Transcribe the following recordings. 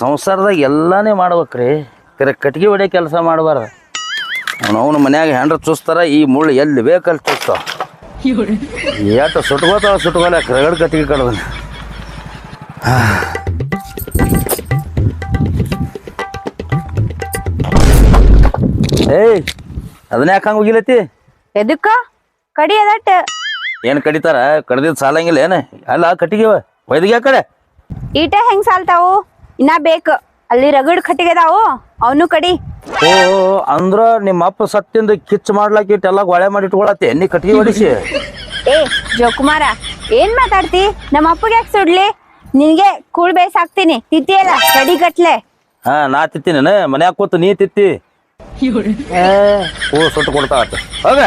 ಸಂಸಾರದಾಗ ಎಲ್ಲಾನೇ ಮಾಡ್ಬೇಕ್ರಿ. ಕರೆ ಕಟ್ಗೆ ಹೊಡೆ ಕೆಲಸ ಮಾಡಬಾರ್ದು. ಅವನವನ ಮನ್ಯಾಗ ಹೆಂಡ್ರ ಚೂಸ್ತಾರ ಈ ಮುಳ್ಳು ಎಲ್ಲಿ ಬೇಕಲ್ಲಿ ಚೂಸ್ತಾವ ಎಷ್ಟು ಸುಟ್ಕೋತಾವ ಸುಟ್ಕೋಲ್ಲ ರಗಡ್ ಕಟ್ಟಿಗೆ ಕಡ್ದನ. ಏಯ್ ಅದನ್ನ ಯಾಕೆ ಹಂಗೆ ಹೋಗಿಲತಿ ಎದಕ್ಕ? ಕಡಿ ಅದಟ್ಟ. ಏನು ಕಡಿತಾರ? ಕಡ್ದಿದ್ ಸಾಲಂಗಿಲ್ಲ ಏನು? ಅಲ್ಲ ಕಟ್ಟಿಗೆವ ಒಯ್ದಿಗೆ ಆ ಕಡೆ. ಈಟ ಹೆಂಗ್ ಸಾಲ್ತಾವು? ಇನ್ನ ಬೇಕು. ಅಲ್ಲಿ ರಗಡ್ ಕಟ್ಟಿಗೆದಾವು ಅವನು ಕಡಿ. ಓ ಅಂದ್ರ ನಿಮ್ಮ ಅಪ್ಪ ಸತ್ತಿಂದ ಕಿಚ್ಚು ಮಾಡ್ಲಾಕ ಇಟ್ಟೆಲ್ಲ ಗೊಳೆ ಮಾಡಿ ಇಟ್ಕೊಳತ್ತೆ. ಎಣ್ಣೆ ಕಟ್ಟಿಗೆ ಹೊಡಿಸಿ. ಏ ಜೋಕುಮಾರ ಏನ್ ಮಾತಾಡ್ತಿ? ನಮ್ಮ ಅಪ್ಪಗೆ ಯಾಕೆ ಸುಡ್ಲಿ? ನಿನ್ಗೆ ಕೂಳ್ ಬೇಯ್ಸಾಕ್ತೀನಿ ತಿತ್ತಿಯಲ್ಲ ಕಡಿ ಕಟ್ಲೆ ಹಾ ನಾ ತಿತ್ತೀನಿ ಮನ್ಯಾಗ ಕೂತು ನೀ ತಿತ್ತಿ. ಏ, ಹೂ ಸುಟ್ಟು ಕೊಡ್ತಾ ಹೋಗ.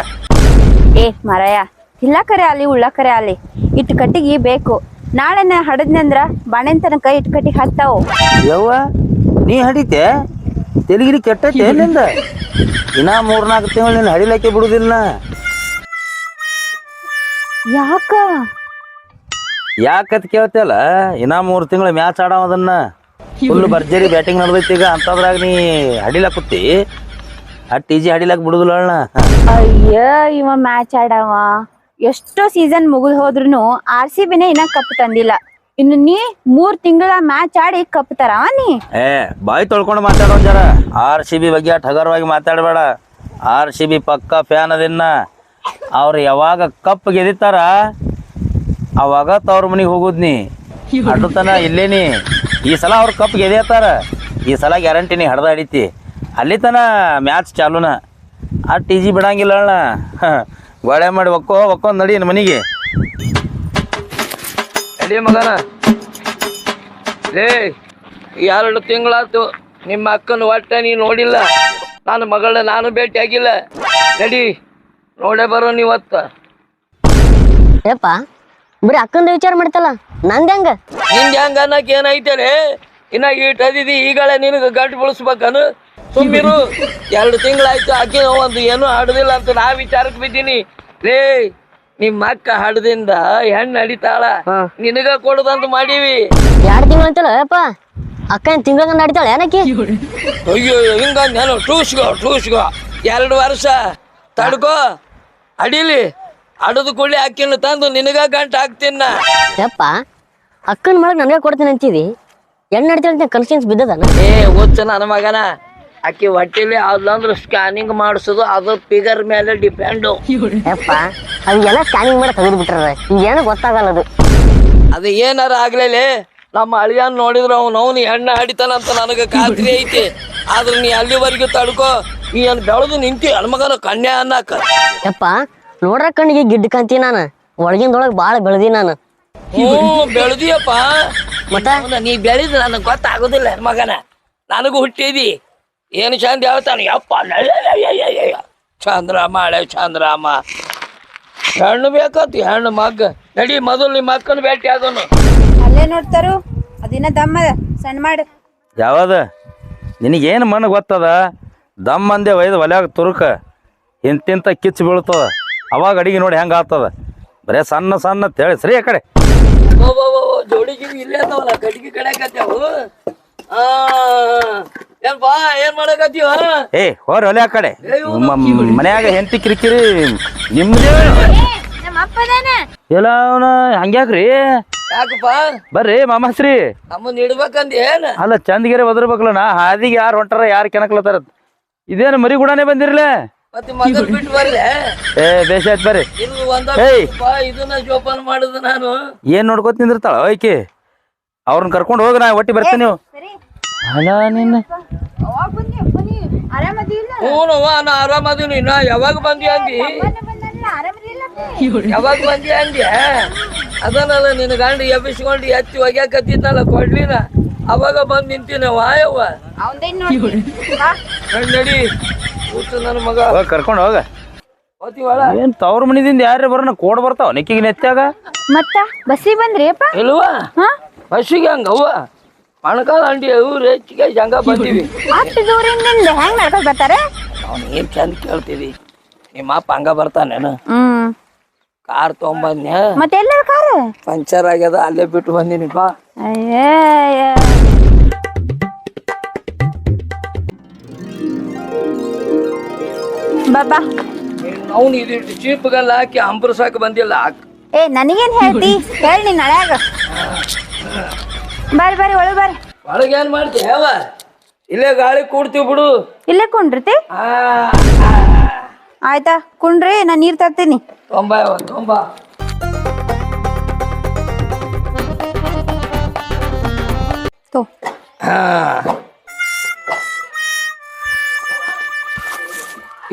ಏ ಮರಯ ಇಲ್ಲ ಕರೆ ಅಲ್ಲಿ ಉಳ್ಳ ಕರೆ ಅಲ್ಲಿ. ಇಟ್ಟು ಕಟ್ಟಿಗೆ ಬೇಕು. ನಾಳೆನ ಹಡದ್ನಂದ್ರ ಬಾಣೆಂತನ ಕೈ ಇಟ್ ಕಟ್ಟಿ ಹತ್ತಾವು ಯವ್ವ ನೀ ಹಡಿತೆ? ತೆಲಿಗಿರಿ ಕೆಟ್ಟೈತೆ ನಿಂದ? ಇನ್ನ ಮೂರ್ನಾಲ್ಕು ತಿಂಗಳು ನೀನು ಹಡಿಲಕ್ಕೆ ಬಿಡುದಿಲ್ಲ ಯಾಕ? ಯಾಕತ್ ಕೇಳ್ತಿಯಲ್ಲ ಇನ್ನ ಮೂರು ತಿಂಗಳು ಮ್ಯಾಚ್ ಆಡೋದನ್ನ ಫುಲ್ ಭರ್ಜರಿ ಬ್ಯಾಟಿಂಗ್ ನಡ್ದೈತಿ ಈಗ ಅಂತದ್ರಾಗ ನೀ ಹಡಿಲಾಕುತ್ತಿ ಅಟ್ ಈಜಿ ಹಡಿಲಾಕ್ ಬಿಡುದಿಲ್ಲ ಅಣ್ಣ ಅಯ್ಯ ಇವ ಮ್ಯಾಚ್ ಆಡವ. ಎಷ್ಟೋ ಸೀಸನ್ ಮುಗಿದ್ ಹೋದ್ರು ಆರ್ ಸಿ ಬಿನೇ ಇನ್ನ ಕಪ್ ತಂದಿಲ್ಲ. ಇನ್ನು ನೀ ಮೂರ್ ತಿಂಗಳ ಮ್ಯಾಚ್ ಆಡಿ ಕಪ್ ತರವ ನೀ? ಏ, ಬಾಯಿ ತೊಳ್ಕೊಂಡು ಮಾತಾಡೋ ಜರ. ಆರ್ ಸಿ ಬಿ ಬಗ್ಗೆ ಠಗರವಾಗಿ ಮಾತಾಡಬೇಡ. ಆರ್ ಸಿ ಬಿ ಪಕ್ಕ ಫ್ಯಾನ್ ಅದನ್ನ. ಅವ್ರು ಯಾವಾಗ ಕಪ್ ಗೆದಿತಾರ ಅವಾಗ ತವ್ರ ಮನೆಗೆ ಹೋಗುದ್ ನೀ. ಅಡ್ಡತನ ಇಲ್ಲೇನಿ ಈ ಸಲ ಅವ್ರು ಕಪ್ ಗೆದಿಯತ್ತಾರ ಈ ಸಲ ಗ್ಯಾರಂಟಿ ನೀ ಹಡ್ದ ಅಲ್ಲಿ ತನ ಮ್ಯಾಚ್ ಚಾಲೂನ. ಆ ಟಿ ಜಿ ಬಿಡಂಗಿಲ್ಲ ಅಣ್ಣ. ಗೋಳೆ ಮಾಡಿ ಒಕ್ಕೋ ಒಕ್ಕೊಂದ್ ನಡಿ ನಿನ್ ಮನೆಗೆ. ಅಡಿ ಮಗನ. ಲೇ ಎರಡು ತಿಂಗಳಾತು ನಿಮ್ಮ ಅಕ್ಕನ ಒಟ್ಟ ನೀ ನೋಡಿಲ್ಲ. ನನ್ನ ಮಗಳನ್ನ ನಾನು ಭೇಟಿ ಆಗಿಲ್ಲ. ನಡಿ ನೋಡೇ ಬರೋ ನೀವತ್ತ. ಏಪ್ಪ ಬರೀ ಅಕ್ಕಂದ ವಿಚಾರ ಮಾಡ್ತಲ್ಲ ನಂದ್ ಹೆಂಗ? ನಿಂಗೆ ಹೆಂಗ ಅನ್ನಕ್ ಏನೈತಲೇ ಇನ್ನ ಈಟ್ ಅದಿದಿ ಈಗಲೇ ನಿನಗೆ ಗಂಟು ಬಿಡಿಸ್ಬೇಕನು ಸುಮ್ಮಿರು ಎರಡು ತಿಂಗಳಾಯ್ತು ಆಕೆ ಒಂದು ಏನೂ ಆಡುದಿಲ್ಲ ಅಂತ ನಾ ವಿಚಾರಕ್ಕೆ ಬಿದ್ದೀನಿ. ಲೇ ನಿಮ್ಮ ಅಕ್ಕ ಹಡದಿಂದ ಹೆಣ್ಣು ನಡಿತಾಳ. ನಿನಗ ಕೊಡುದಂತ ಮಾಡೀವಿ. ಎರಡು ತಿಂಗಳು ಅಂತಲ್ಲ ಅಪ್ಪ ಅಕ್ಕ ಏನ್ ತಿಂಗಳ ನಡಿತಾಳೆ ಏನಕ್ಕೆ? ಅಯ್ಯೋ ಹಿಂಗಂದೇನು ಟೂಸ್ಗೋ ಟೂಸ್ಗೋ. ಎರಡು ವರ್ಷ ತಡ್ಕೋ. ಅಡಿಲಿ ಅಡದು ಕುಳ್ಳಿ ಅಕ್ಕಿನ ತಂದು ನಿನಗ ಗಂಟ ಹಾಕ್ತೀನ. ಯಪ್ಪ ಅಕ್ಕನ ಮಾಡಕ್ ನನಗೆ ಕೊಡ್ತೀನಿ ಅಂತೀವಿ. ಹೆಣ್ಣು ನಡಿತಾಳೆ ಅಂತ ಬಿದ್ದದ ಬಿದ್ದದನ? ಏ ಓದ್ ನನ್ನ ಮಗನ. ಅಕ್ಕಿ ಹೊಟ್ಟೆಲಿ ಅದಂದ್ರೆ ಸ್ಕ್ಯಾನಿಂಗ್ ಮಾಡಿಸೋದು ಅದು ಫಿಗರ್ ಮೇಲೆ ಡಿಪೆಂಡು ಯಪ್ಪ ಅವೆಲ್ಲ ಸ್ಕ್ಯಾನಿಂಗ್ ಮಾಡಿ ತೆಗೆದು ಬಿಟ್ಟಾರ ಏನು ಗೊತ್ತಾಗಲ್ಲ ಅದು. ಅದು ಏನಾರ ಆಗ್ಲೇಲಿ ನಮ್ಮ ಅಳಿಯನ್ ನೋಡಿದ್ರೆ ಅವ್ನು ಅವ್ನು ಎಣ್ಣೆ ಹಡಿತಾನಂತ ನನಗೆ ಖಾತ್ರಿ ಐತಿ. ಆದ್ರೆ ನೀ ಅಲ್ಲಿವರೆಗೂ ತಡ್ಕೋ ನೀ ಏನು ಬೆಳೆದು ನಿಂತಿ ಹೆಣ್ಮಗನ ಕನ್ಯಾ ಅನ್ನಕ. ಯಪ್ಪ ನೋಡ್ರ ಕಣ್ಣಿಗೆ ಗಿಡ್ಡ ಕಾಂತಿ ನಾನು. ಒಳಗಿಂದೊಳಗೆ ಭಾಳ ಬೆಳೆದಿ ನಾನು. ಹ್ಞೂ ಬೆಳೆದಿಯಪ್ಪ. ಮತ್ತ? ನೀ ಬೆಳೆದು ನನಗೆ ಗೊತ್ತಾಗೋದಿಲ್ಲ ಮಗನ ನನಗೂ ಹುಟ್ಟಿದಿ. ಏನು ಚಂದ ಹೇಳ್ತಾನೆ? ಯಪ್ಪ ಚಂದ್ರಾಮ ಚಂದ್ರಮ್ಮ ಹಳೆ ಚಂದ್ರಮ್ಮ ಹೆಣ್ಣು ಬೇಕತ್ತು ಹೆಣ್ಣು ಮಗ್ಗ. ನಡಿ ಮೊದಲು ನಿಮ್ಮ ಅಕ್ಕನ ಭೇಟಿ ಆಗೋನು ಅಲ್ಲೇ ನೋಡ್ತಾರು. ಅದಿನ ದಮ್ಮ ಸಣ್ಣ ಮಾಡು. ಯಾವದ? ನಿನಗೇನು ಮಣ್ಣು ಗೊತ್ತದ? ದಮ್ ಅಂದೆ ಒಯ್ದು ಒಲ್ಯಾಗ ತುರುಕ. ಇಂತಿಂತ ಕಿಚ್ಚು ಬೀಳ್ತದ. ಅವಾಗ ಅಡಿಗೆ ನೋಡಿ ಹೆಂಗೆ ಆಗ್ತದ. ಬರೇ ಸಣ್ಣ ಸಣ್ಣ ತೇಳಿ ಸರಿ ಆ ಕಡೆ. ಜೋಡಿಗೆ ಇಲ್ಲೇ ಅದಾವಲ್ಲ ಕಟ್ಟಿಗೆ ಕಡೆಕತ್ತೇವು ಆ ಏನ್ ಬಾ ಏನ್ ಮಾಡಕತ್ತೀವ ಏ ಹೋರ್ ಒಲೆ ಆ ಕಡೆ. ಮ- ಮನ್ಯಾಗ ಹೆಂಡತಿ ಕಿರಿಕಿರಿ ನಿಮ್ದೇ? ನಮ್ಮ ಅಪ್ಪದಾನ ಎಲ್ಲ ಅವನ ಹಂಗ್ಯಾಕ್ರಿ ಯಾಕಪ್ಪ? ಬರ್ರಿ ಮಾಮಾಶ್ರೀ ನಮ್ಮನ್ನ ಇಡ್ಬೇಕಂದ್ ಏನ್? ಅಲ್ಲ ಚಂದಗೆರೆ ಒದರ್ಬೇಕಲ್ಲ ನಾ. ಹಾದಿಗೆ ಯಾರು ಹೊಂಟಾರ ಯಾರು ಕೆನಕ್ಲತ್ತಾರ ಇದೇನು ಮರಿ ಗುಡಾನೆ ಬಂದಿರಲ್ಲ ಮತ್ತೆ ಮಗನ್ ಬಿಟ್ಟು ಬರ್ಲೆ? ಏ ಬೇಷ ಆಯ್ತು ಬರ್ರಿ. ಇದು ಒಂದ ಏಯ್. ಬಾ, ಇದನ್ನ ಜೋಪಾನ ಮಾಡುದು ನಾನು. ಏನ್ ನೋಡ್ಕೊತ ನಿಂದಿರ್ತಾಳ ಓಯ್ಕೆ ಅವ್ರನ್ನ ಕರ್ಕೊಂಡು ಹೋಗಿ ನಾ ಒಟ್ಟಿ ಬರ್ತೀನಿ. ನೀವು ಅಲ್ಲ ನಿನ್ನ ಅವಾಗ ಬಂದಿ ಅಪ್ಪ ನೀ ಇಲ್ಲ? ಹ್ಞೂನವ್ವ ನಾ ಆರಾಮದೀನಿ ನಾ ಯಾವಾಗ ಬಂದಿ ಅಂದಿ? ಯಾವಾಗ ಬಂದಿ ಅಂದಿ? ಅದನ್ನಲ್ಲ ನಿನ್ನ ಗಂಡ ಎಬ್ಬಿಸ್ಕೊಂಡು ಎತ್ತಿ ಒಗ್ಯಾಕತ್ತಿದ್ನಲ್ಲ ಕೊಡ್ಲಿನ. ಅವಾಗ ಬಂದ್ ನಿಂತಿನ ವಾಯವ್ವ. ಅವಂದೇನ್ ನೋಡಿ ಕೂತು ನನ್ನ ಮಗ. ಹೋಗಿ ಕರ್ಕೊಂಡು ಹೋಗ. ಹೋತಿವಳ? ಏನ್ ತವ್ರ ಮನಿದಿಂದ ಯಾರೇ ಬರೋಣ ಕೋಡ್ ಬರ್ತಾವ ನೆಕ್ಕಿಗೆ ನೆತ್ತಾಗ? ಮತ್ತ ಬಸ್ಸಿಗೆ ಬಂದ್ರಿ ಅಪ್ಪ ಇಲ್ವಾ? ಹಾ? ಬಸ್ಸಿಗೆ ಹಂಗ ಅವ್ವ ಮಣಕಾಲ ಅಂಡಿ ಊರು ಹೆಚ್ಚಿಗೆ ಜಂಗ ಬಂದೀವಿ. ಅಷ್ಟು ದೂರಿಂದ ಹೆಂಗ್ ನಡ್ಕೊಂಡ್ ಬರ್ತಾರೆ? ಅವ್ನು ಏನ್ ಚಂದ ಕೇಳ್ತೀವಿ. ನಿಮ್ಮ ಅಪ್ಪ ಹಂಗ ಬರ್ತಾನೇನು ಕಾರ್ ತಗೊಂಬಂದ್ಯ ಮತ್ತೆ ಕಾರ್? ಪಂಚರ್ ಆಗ್ಯದ ಅಲ್ಲೇ ಬಿಟ್ಟು ಬಂದೀನಿ ಬಾ. ಬಾಬಾ ಅವ್ನು ಇದಿಟ್ಟು ಜೀಪ್ಗೆಲ್ಲ ಹಾಕಿ ಅಂಬ್ರಸಾಕ ಬಂದಿಲ್ಲ. ಏ ನನಗೇನ್ ಹೇಳ್ತಿ? ಹೇಳಿ ನೀನ್ ಹಳ್ಯಾಗ. ಬರ್ರಿ ಬರ್ರಿ ಒಳಗ್ ಬರ್ರಿ. ಒಳಗೆ ಏನ್ ಮಾಡ್ತಿ? ಯಾವ ಇಲ್ಲೇ ಗಾಳಿ ಕೂಡ್ತೀವಿ ಬಿಡು. ಇಲ್ಲೇ ಕುಂಡ್ರತಿ? ಆ, ಆಯ್ತಾ ಕುಂಡ್ರಿ ನಾ ನೀರ್ ತರ್ತೀನಿ. ತೊಂಬ ತೊಂಬಾ ತೊಂಬ. ತೋ. ಹಾ.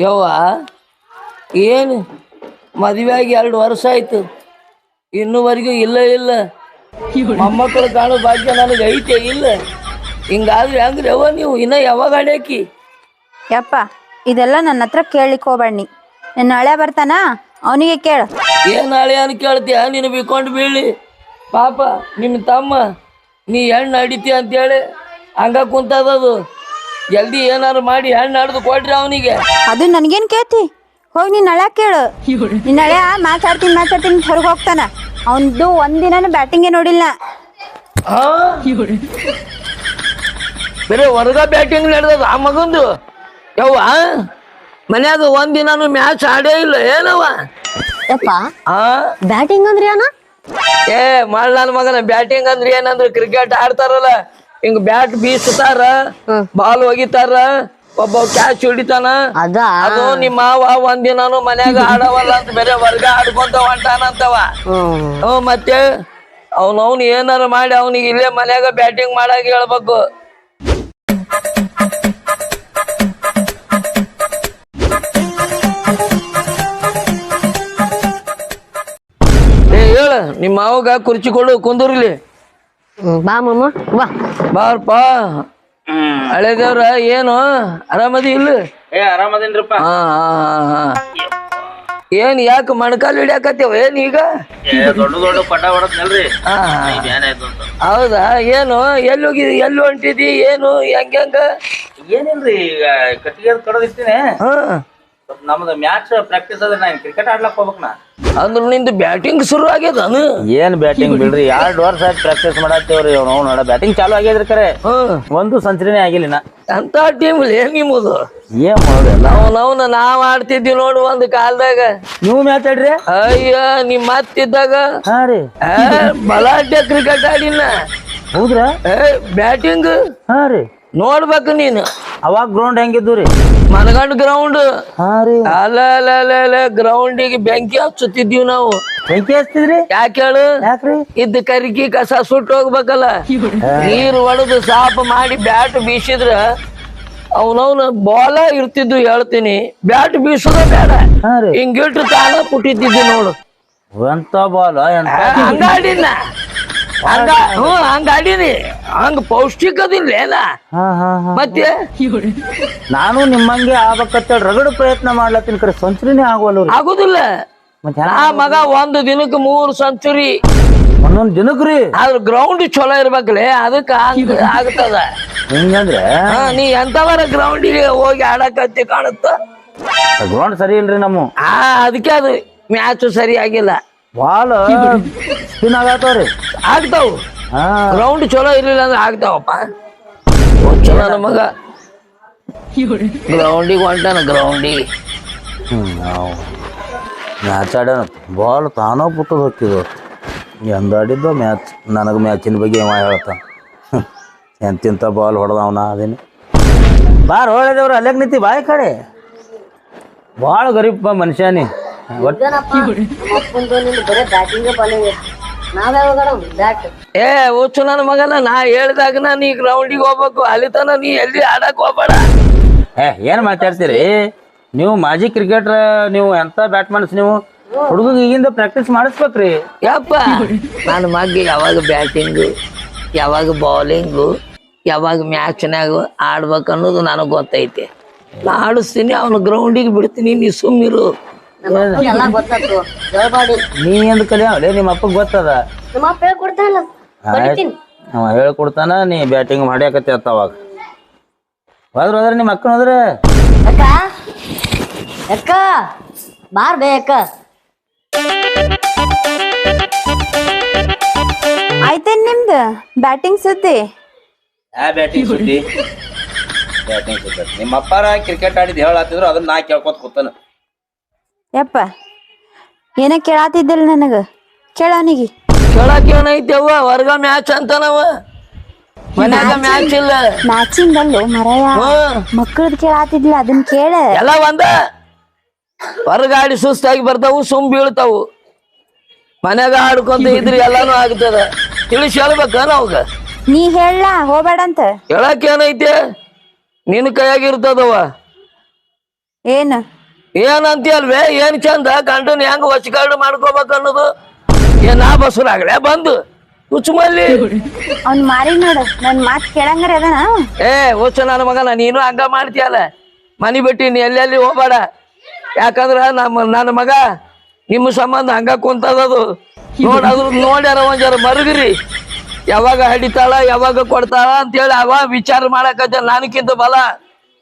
ಯವ್ವ ಏನು ಮದುವೆ ಆಗಿ ಎರಡು ವರ್ಷ ಆಯ್ತು? ಇನ್ನೂವರೆಗೂ ಇಲ್ಲ ಇಲ್ಲ. ಮೊಮ್ಮಕ್ಕಳು ಕಾಣೋ ಭಾಗ್ಯ ನನಗೆ ಐತೆ ಇಲ್ಲ. ಹಿಂಗಾದ್ರೆ ಅಂದ್ರೆ ಅವ ನೀವು ಇನ್ನ ಯಾವಾಗ ಅಡ್ಯಾಕಿ ಯಪ್ಪ ಇದೆಲ್ಲ ನನ್ನ ಹತ್ರ ಕೇಳಿಕ್ ಹೋಗ್ಬೇಡಿ. ನನ್ನ ಹಳೆ ಬರ್ತಾನ? ಅವನಿಗೆ ಕೇಳು. ಏನ್ ಹಳೆ ಅನ್ ಕೇಳ್ತೀಯ? ನೀನು ಬಿಕೊಂಡು ಬೀಳಿ ಪಾಪ ನಿಮ್ಮ ತಮ್ಮ ನೀ ಹೆಣ್ಣು ಅಡಿತಿ ಅಂತೇಳಿ ಹಂಗ ಕುಂತದದು. ಜಲ್ದಿ ಏನಾರು ಮಾಡಿ ಹೆಣ್ಣು ಹಡ್ದು ಕೊಡ್ರಿ ಅವನಿಗೆ. ಅದು ನನ್ಗೇನ್ ಕೇಳ್ತಿ? ಹೋಗಿ ನೀನ್ ಹಳೆ ಕೇಳು. ನಿನ್ನ ಹಳೆ ಮಾತಾಡ್ತೀನಿ ಮಾತಾಡ್ತೀನಿ ಹೊರಗೆ ಹೋಗ್ತಾನ. ಅವನ್ದು ಒಂದಿನ ಬ್ಯಾಟಿಂಗೇ ನೋಡಿಲ್ಲ. ಆ? ಬರೀ ಹೊರಗ ಬ್ಯಾಟಿಂಗ್ ನಡೆದದ ಆ ಮಗಂದು? ಯವ್ವ ಮನ್ಯಾಗ ಒಂದಿನ ಮ್ಯಾಚ್ ಆಡೇ ಇಲ್ಲ ಏನವ ಯಪ್ಪ ಆ? ಬ್ಯಾಟಿಂಗ್ ಅಂದ್ರೆ ಏನ? ಏ ಮಾಡ್ಲ ಮಗನ ಬ್ಯಾಟಿಂಗ್ ಅಂದ್ರೆ ಏನಂದ್ರೆ ಕ್ರಿಕೆಟ್ ಆಡ್ತಾರಲ್ಲ ಹಿಂಗ್ ಬ್ಯಾಟ್ ಬೀಸ್ತಾರ ಬಾಲ್ ಒಗಿತಾರ ಒಬ್ಬ ಕ್ಯಾಶ್ ಹಿಡಿತಾನ? ಅದ. ಅದು ನಿಮ್ಮ ಮಾವ ಒಂದಿನಾನು ಮನ್ಯಾಗ ಆಡವಲ್ಲ ಅಂತ ಬೇರೆ ವರ್ಗ ಆಡ್ಕೊಂತ ಹೊಂಟಾನಂತವ. ಹ್ಮ್. ಮತ್ತೆ ಅವನವ್ನು ಏನಾರ ಮಾಡಿ ಅವನಿಗೆ ಇಲ್ಲೇ ಮನ್ಯಾಗ ಬ್ಯಾಟಿಂಗ್ ಮಾಡಾಕ ಹೇಳ್ಬೇಕು. ಏ ಹೇಳ ನಿಮ್ಮ ಮಾವಗ ಕುರ್ಚಿ ಕೊಡು ಕುಂದೂರ್ಲಿ. ಬಾ ಮಮ್ಮ ಬಾ. ಬಾರಪ್ಪ. ಹಳೆ ದೇವ್ರ ಏನು? ಆರಾಮದಿ ಇಲ್ಲ? ಏ ಆರಾಮದೇನ್ರಿಪ್ಪ? ಹಾ ಹಾ ಏನ್ ಯಾಕೆ ಮಣಕಾಲ್ ಹಿಡಿಯಾಕತ್ತೇವ? ಏನ್ ಈಗ? ಏ ದೊಡ್ಡ ದೊಡ್ಡ ಪಟ ಹೊಡದ್ನಲ್ರಿ. ಹಾ ಏನಾಯ್ತು ಅಂತ. ಹೌದಾ? ಏನು? ಎಲ್ಲಿ ಹೋಗಿ ಎಲ್ಲಿ ಹೊಂಟಿದಿ? ಏನು? ಹೆಂಗ ಹೆಂಗ? ಏನಿಲ್ರಿ ಈಗ ಕಟ್ಟಿಗೆ ಕಡದಿರ್ತೀನಿ ಹಾ. ನಮ್ದು ಮ್ಯಾಚ್ ಪ್ರಾಕ್ಟೀಸ್ ಅದ ನಾನು ಕ್ರಿಕೆಟ್ ಆಡ್ಲಕ್ ಹೋಗ್ಬೇಕ್ ನಾ. ಅಂದ್ರ ನಿಂದು ಬ್ಯಾಟಿಂಗ್ ಶುರು ಆಗ್ಯದನು ಏನ್ ಬ್ಯಾಟಿಂಗ್ ಬಿಡ್ರಿ ಎರಡ್ ವರ್ಷ ಆಯ್ತು ಪ್ರಾಕ್ಟೀಸ್ ಮಾಡತ್ತೇವ್ರಿ ಅವ್ನು ನೋಡ ಬ್ಯಾಟಿಂಗ್ ಚಾಲು ಆಗ್ಯದ್ರಿ ಕರೆ. ಹ್ಮ್ ಒಂದು ಸೆಂಚುರಿನೇ ಆಗಿಲ್ಲ ನಾ ಅಂತ ಟೀಮ್ ಏನ್ ನಿಮ್ಮದು? ಏನ್ ಮಾಡೋದಿಲ್ಲ ನಾವು ನಾವ್ ಆಡ್ತಿದ್ವಿ ನೋಡು ಒಂದ್ ಕಾಲದಾಗ. ನೀವು ಮ್ಯಾಚ್ ಆಡ್ರಿ? ಅಯ್ಯ ನಿಮ್ ಮತ್ತಿದ್ದಾಗ ಹಾ ರೀ. ಬಲಾಢ್ಯ ಕ್ರಿಕೆಟ್ ಆಡಿನ ಏ ಬ್ಯಾಟಿಂಗ್ ಹಾ ರೀ. ನೋಡ್ಬೇಕು ನೀನು. ಅವಾಗ ಗ್ರೌಂಡ್ ಹೆಂಗಿದ್ದು ರೀ ಮನಗಂಡ್ ಗ್ರೌಂಡ್ ಹಾ ರೀ. ಅಲ್ಲ ಅಲ್ಲ ಅಲ್ಲ ಅಲ್ಲ ಗ್ರೌಂಡಿಗೆ ಬೆಂಕಿ ಹಚ್ಚುತ್ತಿದ್ದೀವಿ ನಾವು. ಬೆಂಕಿ ಹಚ್ತಿದ್ರಿ? ಯಾಕೆ ಹೇಳು? ಯಾಕ್ರಿ? ಇದ್ದ ಕರಿಕಿ ಕಸ ಸುಟ್ಟು ಹೋಗ್ಬೇಕಲ್ಲ. ನೀರು ಒಡೆದು ಸಾಪ ಮಾಡಿ ಬ್ಯಾಟ್ ಬೀಸಿದ್ರ ಅವನವನ ಬಾಲ ಇರ್ತಿದ್ದು ಹೇಳ್ತೀನಿ. ಬ್ಯಾಟ್ ಬೀಸೋದ ಬೇಡ. ಹಿಂಗಿಟ್ಟು ತಾನ ಪುಟ್ಟಿದ್ದಿದ್ದು ನೋಡು. ಎಂತ ಬಾಲ ಎಂತ ಹಂಗಾಡಿನ ಹಂಗ ಹ್ಞೂ ಅಡೀನಿ ಹಂಗ ಪೌಷ್ಟಿಕದಿಲ್ಲ ಏನ ಹಾ ಹಾ ಹಾ. ಮತ್ತೆ? ನಾನು ನಿಮ್ಮಂಗೆ ಆಗ್ಬೇಕಂತೇಳಿ ರಗಡ ಪ್ರಯತ್ನ ಮಾಡ್ಲತ್ತೀನಿ ಕಡೆ ಸಂಚುರಿನೇ ಆಗೋಲ್ಲ ಆಗುದಿಲ್ಲ. ಮತ್ತೆ ಆ ಮಗ ಒಂದು ದಿನಕ್ಕೆ ಮೂರು ಸಂಚುರಿ. ಒಂದೊಂದ್ ದಿನಕ್ಕೆ ರೀ ಆದ್ರ ಗ್ರೌಂಡ್ ಚಲೋ ಇರ್ಬೇಕ್ರಿ ಅದಕ್ಕ ಹಂಗ. ಆಗ್ತದ. ಹಿಂಗಂದ್ರೆ ಹಾ, ನೀ ಎಂತವರ ಗ್ರೌಂಡಿಗೆ ಹೋಗಿ ಆಡಕತ್ತಿ ಕಾಣುತ್ತ? ಗ್ರೌಂಡ್ ಸರಿ ಇಲ್ರಿ ನಮ್ಮ. ಆ ಅದಕ್ಕೆ ಅದು ಮ್ಯಾಚ್ ಸರಿ ಆಗಿಲ್ಲ. ಬಾಲ್ ಸ್ಪಿನ್ ಆಗತ್ತವ್ರಿ. ಆಗ್ತಾವು. ಹಾ. ಗ್ರೌಂಡ್ ಚಲೋ ಇರ್ಲಿಲ್ಲ ಅಂದ್ರೆ ಆಗ್ತಾವಪ್ಪ. ಚಲೋ ನಮಗ ಮಗ. ಗ್ರೌಂಡಿಗೆ ಹೊಂಟಾನ ಗ್ರೌಂಡಿಗೆ ನಾವು ಮ್ಯಾಚ್ ಆಡ್ಯಾನ. ಬಾಲ್ ತಾನೋ ಪುಟ್ಟದ ಹೊಕ್ಕಿದ್ರು ಎಂದ ಆಡಿದ್ದು ಮ್ಯಾಚ್ ನನಗೆ ಮ್ಯಾಚಿನ ಬಗ್ಗೆ ಮಾ ಹೇಳ್ತಾನ. ಎಂತಿಂತ ಬಾಲ್ ಹೊಡೆದವನ ಅದೇನಿ. ಬಾರ್ ಹೊಳೆದೇವ್ರ ಅಲ್ಲಿಗೆ ನಿಂತಿ ಬಾಯಿ ಕಡೆ. ಭಾಳ ಗರೀಬ್ ಮನುಷ್ಯನಿ ಬರೇ ಬ್ಯಾಟಿಂಗ್ ಬಾಲಿಂಗ್ ನಾವ್ ಯಾವಾಗ ಬ್ಯಾಟ್ ಏ ನನ್ನ ಮಗನ ನಾ ಹೇಳ್ದಾಗ ನೀ ಗ್ರೌಂಡಿಗೆ ಹೋಗ್ಬೇಕು. ಅಲ್ಲಿ ತನ ನೀ ಎಲ್ಲಿ ಆಡಕ್ ಹೋಗ್ಬೇಡ. ಏ ಏನ್ ಮಾತಾಡ್ತೀರಿ ನೀವು ಮಾಜಿ ಕ್ರಿಕೆಟರ್ ನೀವು ಎಂಥ ಬ್ಯಾಟ್ಮನ್ಸ್ ನೀವು? ಹುಡುಗ ಈಗಿಂದ ಪ್ರಾಕ್ಟೀಸ್ ಮಾಡಿಸ್ಬೇಕ್ರಿ. ಯಪ್ಪ. ನನ್ನ ಮಗ ಯಾವಾಗ ಬ್ಯಾಟಿಂಗ್ ಯಾವಾಗ ಬೌಲಿಂಗ್ ಯಾವಾಗ ಮ್ಯಾಚ್ನಾಗ ಆಡ್ಬೇಕು ಅನ್ನೋದು ನನಗೆ ಗೊತ್ತೈತೆ. ನಾ ಆಡಿಸ್ತೀನಿ ಅವನು ಗ್ರೌಂಡಿಗೆ ಬಿಡ್ತೀನಿ ನೀ ಸುಮ್ಮಿರು ಎಲ್ಲ ಗೊತ್ತಾತು ಹೇಳ್ಬಾಡಿ ನೀ ಎಂದು ಕಲಿಯಾವಲೇ ನಿಮ್ಮ ಅಪ್ಪಗೆ ಗೊತ್ತದ. ನಮ್ಮ ಅಪ್ಪ ಹೇಳ್ಕೊಡ್ತಾನಲ್ಲ. ಹೊಡಿತೀನಿ ಅವ ಹೇಳ್ಕೊಡ್ತಾನ ನೀ ಬ್ಯಾಟಿಂಗ್ ಮಾಡ್ಯಾಕತ್ತಿ ಅತ್ತ ಅವಾಗ ಹೋದ್ರ ಹೋದ್ರೆ ನಿಮ್ಮ ಅಕ್ಕನ ಹೋದ್ರೆ. ಅಕ್ಕ? ಅಕ್ಕ? ಬಾರ್ ಬೇ ಅಕ್ಕ. ಆಯ್ತೇನ್ ನಿಮ್ದು? ಬ್ಯಾಟಿಂಗ್ ಸುದ್ದಿ? ಆ ಬ್ಯಾಟಿಂಗ್ ಸುದ್ದಿ? ಬ್ಯಾಟಿಂಗ್ ಸುದ್ದಿ. ನಿಮ್ಮ ಅಪ್ಪಾರ ಕ್ರಿಕೆಟ್ ಆಡಿದ್ ಹೇಳತ್ತಿದ್ರು ಅದನ್ನ ನಾ ಕೇಳ್ಕೊತ ಕೂತಾನ. ಯಪ್ಪ ಏನ ಕೇಳಾತಿದ್ದಿಲ್ಲ ನನಗ? ಕೇಳವನಿಗೆ ಕೇಳಕ್ ಏನೈತಿ ಅವ್ವ ಹೊರ್ಗ ಮ್ಯಾಚ್ ಅಂತಾನವ. ಮನ್ಯಾಗ ಮ್ಯಾಚ್ ಇಲ್ಲ. ಮ್ಯಾಚಿಂಗ್ ಅಲ್ಲೋ ಮರಯ ಹ್ಮ್ ಮಕ್ಕಳದ್ ಕೇಳಾತಿದ್ಲ ಅದನ್ನ ಕೇಳ. ಎಲ್ಲ ಒಂದ? ಹೊರಗಾಡಿ ಸುಸ್ತಾಗಿ ಬರ್ತಾವು ಸುಮ್ ಬೀಳ್ತಾವು. ಮನ್ಯಾಗ ಆಡ್ಕೊಂತ ಇದ್ರಿ ಎಲ್ಲಾನು ಆಗ್ತದ. ತಿಳಿಸಿ ಹೇಳ್ಬೇಕ ಅವಾಗ ನೀ ಹೇಳ ಹೋಗ್ಬೇಡಂತ. ಹೇಳಕ್ ಏನೈತೆ ನಿನ್ನ ಕೈಯಾಗಿರ್ತದವ ಏನ್? ಏನಂತೀಯಲ್ವೇ? ಏನ್ ಚಂದ? ಗಂಡನ ಹೆಂಗ್ ವಶಕಾರಣ ಮಾಡ್ಕೋಬೇಕು ಅನ್ನೋದು? ಏನ್ ನಾ ಬಸರಾಗ್ಲೆ ಬಂದು. ಹುಚ್ಚುಮಲ್ಲಿ ಅವ್ನ್ ಮಾರಿ ನೋಡ. ನನ್ ಮಾತ್ ಕೇಳಂಗಾರ ಅದನ? ಏ ಹುಚ್ಚ ನನ್ನ ಮಗನ ನೀನು ಹಂಗ ಮಾಡ್ತೀಯಲ್ಲ? ಮನಿ ಬಿಟ್ಟಿ ನೀ ಎಲ್ಲೆಲ್ಲಿ ಹೋಗ್ಬೇಡ. ಯಾಕಂದ್ರ ನಮ್ಮ ನನ್ನ ಮಗ ನಿಮ್ಮ ಸಂಬಂಧ ಹಂಗ ಕುಂತದದು. ನೋಡಾದ್ರು ನೋಡ್ಯಾರ ಮರುಗ್ರಿ ಮರುಗಿರಿ. ಯಾವಾಗ ಹಡಿತಾಳ ಯಾವಾಗ ಕೊಡ್ತಾಳ ಅಂತೇಳಿ ಅವ ವಿಚಾರ ಮಾಡಕತ್ತ ನನಕ್ಕಿಂತ ಬಲ.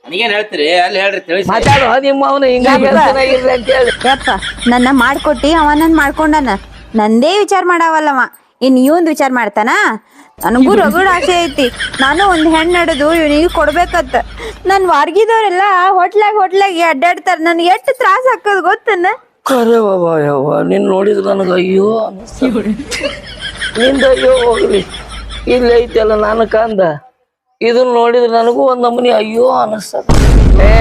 ನನಗೇನ್ ಹೇಳ್ತೀರಿ? ಅಲ್ಲಿ ಹೇಳ್ರಿ ತಿಳಿಸಿ. ಮಾತಾಡು ನಿಮ್ಮ ಅವನು ಹಿಂಗಾಗಿ ಹೇಳ್ತಾನೆ. ಇರ್ಲಿ ಅಂತೇಳಿ ಯಪ್ಪ ನನ್ನ ಮಾಡ್ಕೊಟ್ಟಿ ಅವ ನನ್ ಮಾಡ್ಕೊಂಡನ. ನಂದೇ ವಿಚಾರ ಮಾಡವಲ್ಲವ. ಇನ್ ಇವಂದ್ ವಿಚಾರ ಮಾಡ್ತಾನ? ನನಗೂ ರಗಡ್ ಆಸೆ ಐತಿ. ನಾನು ಒಂದ್ ಹೆಣ್ ನಡೆದು ಇವನಿಗೆ ಕೊಡ್ಬೇಕತ್ತ ನನ್ ವಾರ್ಗಿದವ್ರೆಲ್ಲ ಹೋಟ್ಲಾಗ ಹೋಟ್ಲಾಗಿ ಅಡ್ಡಾಡ್ತಾರ. ನನ್ ಎಷ್ಟು ತ್ರಾಸ ಹಾಕೋದ್ ಗೊತ್ತನ್ನ ಕರೆ ಬಾಬಾ ಯವ್ವ ನಿನ್ ನೋಡಿದ್ರೆ ನನಗೆ ಅಯ್ಯೋ ಅನಿಸ್ತು ನಿಂದ ಅಯ್ಯೋ ಹೋಗ್ಲಿ. ಇಲ್ಲಿ ಐತಲ್ಲ ನಾನು ಕಂದ. ಇದನ್ನ ನೋಡಿದ್ರೆ ನನಗೂ ಒಂದ್ ನಮೂನಿ ಅಯ್ಯೋ ಅನಿಸ್ತದ. ಏ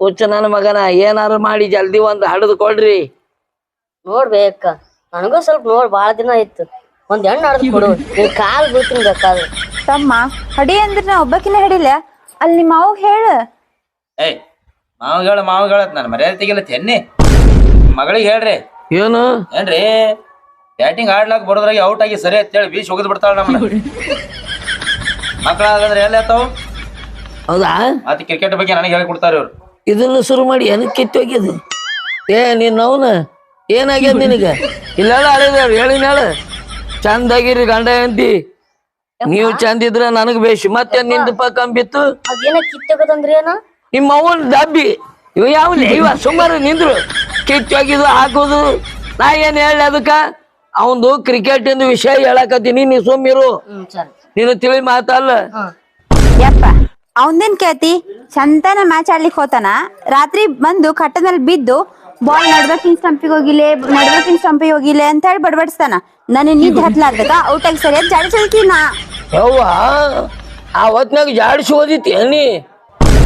ಹುಚ್ಚ ನನ್ನ ಮಗನ ಏನಾರು ಮಾಡಿ ಜಲ್ದಿ ಒಂದ್ ಹಡದ್ ಕೊಡ್ರಿ. ನೋಡ್ಬೇಕ. ನನಗೂ ಸ್ವಲ್ಪ ನೋಡ್ ಬಾಳ ದಿನ ಆಯ್ತು. ಒಂದ್ ಹೆಣ್ಣು ಹಡ್ದು ಕೊಡು. ನೀ ಕಾಲ್ ಬೀಳ್ತೀನಿ ಬೇಕಾದ್ರೆ. ತಮ್ಮ ಹಡಿ ಅಂದ್ರೆ ನಾ ಒಬ್ಬಕಿನ ಹಿಡಿಲ? ಅಲ್ಲಿ ನಿಮ್ಮ ಮಾವು ಹೇಳ. ಏಯ್ ಮಾವ ಹೇಳ ಮಾವ ಹೇಳತ್ ನಾನು ಮರ್ಯಾದೆ ತೆಗಿಲ್ಲ ತೆನ್ನಿ ಮಗಳಿಗೆ ಹೇಳ್ರಿ. ಏನು? ಏನ್ರಿ? ಬ್ಯಾಟಿಂಗ್ ಆಡ್ಲಾಕ್ ಬರೋದ್ರಾಗ ಔಟ್ ಆಗಿ ಸರಿ ಅಂತೇಳಿ ಬೀಚ್ ಹೋಗದ್ ಬಿಡ್ತಾಳ ನಮ್ಮನ್ನ. ಮಕ್ಕಳಾಗಂದ್ರೆ ಎಲ್ಲಿ ಆತಾವ ಹೌದಾ? ಮತ್ತೆ ಕ್ರಿಕೆಟ್ ಬಗ್ಗೆ ನನಗೆ ಹೇಳಿ ಕೊಡ್ತಾರ ಇವ್ರು. ಇದನ್ನ ಶುರು ಮಾಡಿ ಏನಕ್ಕೆ ಕಿತ್ತೋಗ್ಯದ ಏ ನೀನ್ ಅವನ? ಏನಾಗ್ಯದ ನಿನಗ? ಇಲ್ಲ ಹೇಳಿದ ಹೇಳಿನ ಹೇಳ ಚಂದಾಗಿರಿ ಗಂಡ ಹೆಂಡತಿ. ನೀವು ಚಂದ ಇದ್ರ ನನಗ್ ಬೇಷ್. ಮತ್ತೆ ನಿಂದ ಕಂಬಿತ್ತು? ಬಿತ್ತು ಅದೇನ ಕಿತ್ತೋಗದಂದ್ರಿ ಏನ? ನಿಮ್ಮ ಅವನ್ ಡಬ್ಬಿ ಇವ ಯಾವ ಇವ ಸುಮಾರು ನಿಂದ್ರು. ಕಿತ್ತೋಗಿದು ಹಾಕೋದು. ನಾ ಏನ್ ಹೇಳಿ ಅದಕ್ಕ? ಅವಂದು ಕ್ರಿಕೆಟ್ ಇಂದ ವಿಷಯ ಹೇಳಕತ್ತೀನಿ. ನೀ ಸುಮ್ಮಿರು ಹ್ಮ್ ಸರಿ. ನೀನು ತಿಳಿ ಮಾತಲ್ಲ. ಯಪ್ಪ ಅವನ್ದೇನ್ ಕೇಳ್ತಿ? ಚಂದನ ಮ್ಯಾಚ್ ಆಡ್ಲಿಕ್ಕೆ ಹೋತಾನ? ರಾತ್ರಿ ಬಂದು ಕಟ್ಟನಲ್ಲಿ ಬಿದ್ದು ಬಾಲ್ ನಡ್ಬೇಕಿನ್ ಸ್ಟಂಪಿಗೆ ಹೋಗಿಲೆ ನಡ್ಬೇಕಿನ್ ಸ್ಟಂಪಿಗೆ ಹೋಗಿಲೆ ಅಂತ ಹೇಳಿ ಬಡವಡಿಸ್ತಾನ. ನಾನು ನಿದ್ದೆ ಹತ್ಲಾರ್ದಕ ಔಟ್ ಆಗಿ ಸರಿಯಾಗಿ ಜಾಡಿ ನಾ ಯವ್ವ ಆ ಹೊತ್ನಾಗ ಜಾಡಿಸಿ ಓದಿತಿ ನೀ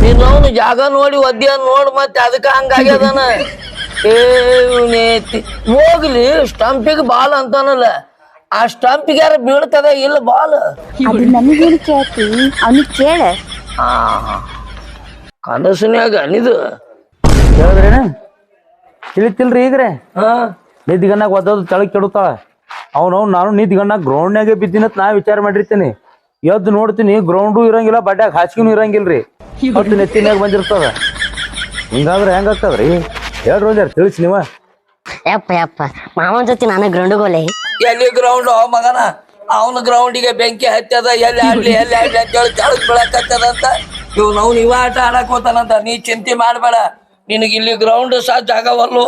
ನೀನು ಅವನು ಜಾಗ ನೋಡಿ ಒದ್ಯ ನೋಡ್ ಮತ್ತೆ ಅದಕ್ಕ ಹಂಗಾಗ್ಯದನ ಏ. ಹೋಗ್ಲಿ ಸ್ಟಂಪಿಗೆ ಬಾಲ್ ಅಂತಾನಲ್ಲ. ಆ ಸ್ಟಂಪ್ ಯಾರ ಬೀಳ್ತದ ಇಲ್ಲ ಬಾಲ್? ಅದು ನನಗೇನ್ ಕೇಳ್ತಿ ಅವನಿಗೆ ಕೇಳ. ಆ ಕನಸಿನ್ಯಾಗ ಅನಿದು. ಹೇಳಿದ್ರೇನ ತಿಳಿತಿಲ್ರಿ ಈಗ್ರೆ. ಹಾ ನಿದ್ದಿಗನ್ನಾಗ ಒದ್ದದು ತಳಗ್ ಕೆಡುತ್ತಾಳ. ಅವ್ನವ್ ನಾನು ಗ್ರೌಂಡ್ನಾಗೆ ಬಿದ್ದಿನತ್ ನಾ ವಿಚಾರ ಮಾಡಿರ್ತೀನಿ. ಎದ್ದು ನೋಡ್ತೀನಿ ಗ್ರೌಂಡು ಇರಂಗಿಲ್ಲ ಬಡ್ಯಾಗ ಹಾಸಿಗೆನೂ ಇರಂಗಿಲ್ರಿ. ಹೊತ್ತು ನೆತ್ತಿನ್ಯಾಗ ಬಂದಿರ್ತದ. ಹಿಂಗಾದ್ರೆ ಹೆಂಗಾಗ್ತದ್ರಿ? ಹೇಳ್ರಿ ಒಂದ್ಯಾರ ತಿಳಿಸಿ ನೀವ. ಯಪ್ಪ ಯಪ್ಪ. ಮಾವನ ಜೊತೆ ನಾನು ಗ್ರೌಂಡ್ಗೋಲೆ ಎಲ್ಲಿ ಗ್ರೌಂಡ್ ಮಗನ? ಅವನ ಗ್ರೌಂಡಿಗೆ ಬೆಂಕಿ ಹತ್ತದ ಎಲ್ಲಿ ಆಡ್ಲಿ ಎಲ್ಲಿ ಆಡ್ಲಿ ಅಂತೇಳಿ ಕೆಳಗ್ ಬೀಳಕತ್ತದಂತ ಇವ್ ನಾವು ಇವ ಆಟ ಆಡಕ್ ಹೋತಾನಂತ ನೀ ಚಿಂತೆ ಮಾಡ್ಬೇಡ. ನಿನಗೆ ಇಲ್ಲಿ ಗ್ರೌಂಡ್ ಸಹ ಜಾಗವಲ್ಲು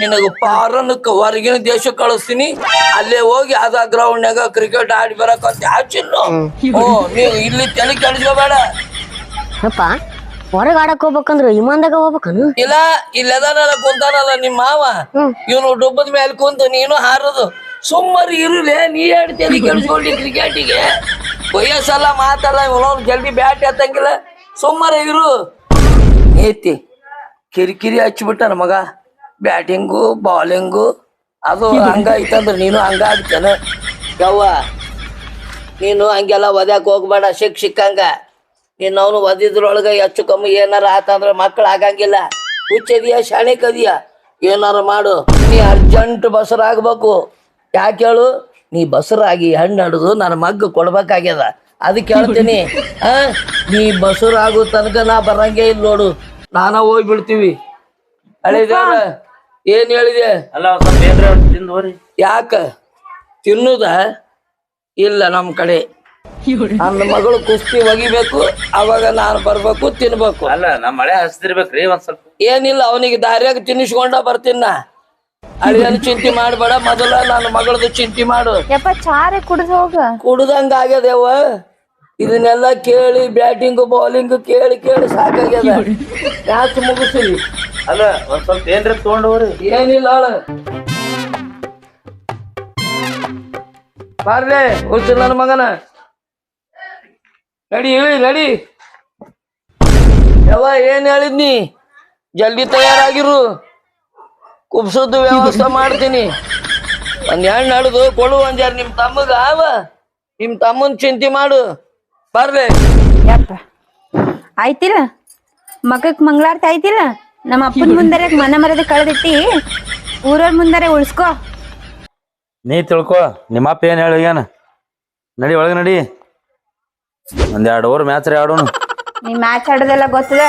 ನಿನಗ ಫಾರನ್ ಹೊರಗಿನ ದೇಶ ಕಳಿಸ್ತೀನಿ. ಅಲ್ಲೇ ಹೋಗಿ ಅದ ಗ್ರೌಂಡ್ನಾಗ ಕ್ರಿಕೆಟ್ ಆಡಿ ಬರಕಂತ ಆಚಿನ್ನು ಓ ನೀವು ಇಲ್ಲಿ ತಲೆ ಕೆಡಿಸ್ಕೋಬೇಡ. ಹೊರಗ್ ಆಡಕ್ ಹೋಗ್ಬೇಕಂದ್ರ ವಿಮಾನದಾಗ ಹೋಗ್ಬೇಕನು? ಇಲ್ಲ ಇಲ್ಲದಾನಲ್ಲ ಕುಂತಾನಲ್ಲ ನಿಮ್ಮ ಮಾವ? ಇವನು ಡುಬ್ಬದ ಮೇಲೆ ಕುಂತು ನೀನು ಹಾರದು. ಸುಮ್ಮರಿ ಇರಲಿ ನೀ ತಲೆ ಕೆಡಿಸ್ಕೊಂಡಿ ಕ್ರಿಕೆಟಿಗೆ ವಯಸ್ಸಲ್ಲ ಮಾತಲ್ಲ ಇವನವ್ನು ಜಲ್ದಿ ಬ್ಯಾಟ್ ಎತ್ತಂಗಿಲ್ಲ. ಸುಮ್ಮರ ಇರು. ಏತಿ, ಕಿರಿಕಿರಿ ಹಚ್ಚಿಬಿಟ್ಟ ಮಗ. ಬ್ಯಾಟಿಂಗು ಬಾಲಿಂಗು ಅದು ಹಂಗ ಐತಂದ್ರ ನೀನು ಹಂಗ ಆಗ್ತಾನೆ ಯವ್ವ, ನೀನು ಹಂಗೆಲ್ಲ ಒದ್ಯಾಕ ಹೋಗ್ಬೇಡ ಶಿಕ್ ಸಿಕ್ಕಂಗ. ನೀನು ಅವನು ಒದಿದ್ರೊಳಗ ಹೆಚ್ಚು ಕಮ್ಮಿ ಏನಾರ ಆತಂದ್ರೆ ಮಕ್ಳು ಆಗಂಗಿಲ್ಲ. ಹುಚ್ಚದಿಯಾ ಶಾಣೆ ಕದಿಯಾ ಏನಾರ ಮಾಡು. ನೀ ಅರ್ಜೆಂಟ್ ಬಸರಾಗ್ಬೇಕು ಯಾಕೆ ಹೇಳು ನೀ ಬಸರಾಗಿ ಹಣ್ಣು ಹಡಿದು ನನ್ನ ಮಗ್ಗ ಕೊಡ್ಬೇಕಾಗ್ಯದ. ಅದಕ್ಕೆ ಹೇಳ್ತೀನಿ ಆ ನೀ ಬಸರಾಗೋ ತನಕ ನಾ ಬರಂಗೇ ಇಲ್ಲ ನೋಡು. ನಾನ ಹೋಗ್ಬಿಡ್ತೀವಿ. ಹೇಳಿದೇನ ಏನ್ ಹೇಳಿದೆ ಅಲ್ಲ ಒಂದ್ ಸ್ವಲ್ಪ ಏನ್ರಿ ತಿಂದು ಹೋರಿ. ಯಾಕ? ತಿನ್ನುದ? ಇಲ್ಲ ನಮ್ಮ ಕಡೆ. ನನ್ನ ಮಗಳು ಕುಸ್ತಿ ಒಗಿಬೇಕು ಅವಾಗ ನಾನು ಬರ್ಬೇಕು ತಿನ್ಬೇಕು. ಅಲ್ಲ ನಮ್ಮ ಮಳೆ ಹಸ್ತಿರ್ಬೇಕ್ರಿ ಒಂದ್ ಸ್ವಲ್ಪ. ಏನಿಲ್ಲ ಅವನಿಗೆ ದಾರಿಯಾಗ ತಿನ್ನಿಸ್ಕೊಂಡ ಬರ್ತೀನ ಅಳಿಯನ್ ಚಿಂತೆ ಮಾಡಬೇಡ ಮೊದಲ ನನ್ನ ಮಗಳದು ಚಿಂತೆ ಮಾಡು. ಯಪ್ಪ ಚಾರೆ ಕುಡಿದ ಹೋಗ. ಕುಡ್ದಂಗ ಆಗ್ಯದೇವ ಇದನ್ನೆಲ್ಲ ಕೇಳಿ ಬ್ಯಾಟಿಂಗ್ ಬೌಲಿಂಗ್ ಕೇಳಿ ಕೇಳಿ ಸಾಕಾಗ್ಯದ. ಮ್ಯಾಚ್ ಮುಗಿಸಿ. ಅಲ್ಲ ಒಂದ್ ಸ್ವಲ್ಪ ಏನ್ರ ತಗೊಂಡವ್ರಿ ಏನಿಲ್ಲ ಆಳ. ಬಾರ್ಲೆ ಹುಚ್ಚು ನನ್ನ ಮಗನ. ನಡಿ ಇಳಿ ನಡಿ. ಯಾವ ಏನ್ ಹೇಳಿದ್ನಿ? ಜಲ್ದಿ ತಯಾರಾಗಿರು. ಕುಬ್ಸದ್ದು ವ್ಯವಸ್ಥೆ ಮಾಡ್ತೀನಿ. ಒಂದ್ ಹೆಣ್ಣು ಹಡ್ದು ಕೊಡು ಒಂದ್ ಯಾರು ನಿಮ್ ತಮ್ಮಗ. ಆವ. ನಿಮ್ ತಮ್ಮನ್ ಚಿಂತೆ ಮಾಡು. ಬರ್ಲಿ. ಯಪ್ಪ. ಆಯ್ತಿಲ್ಲ? ಮಗಕ್ ಮಂಗಳಾರ್ತಿ ಆಯ್ತಿಲ್ಲ? ನಮ್ಮ ಅಪ್ಪನ ಮುಂದರೆ ಮನ ಮರದ ಕಳೆದಿಟ್ಟಿ ಊರವ್ರ ಮುಂದರೆ ಉಳ್ಸ್ಕೋ. ನೀ ತಿಳ್ಕೊ. ನಿಮ್ಮಪ್ಪ ಏನ್ ಹೇಳಿ ಏನ ನಡಿ ಒಳಗೆ ನಡಿ. ಒಂದ್ ಎರಡು ಓವರ್ ಮ್ಯಾಚ್ ರೀ ಆಡೋನು ನೀ ಮ್ಯಾಚ್ ಆಡೋದೆಲ್ಲ ಗೊತ್ತದ?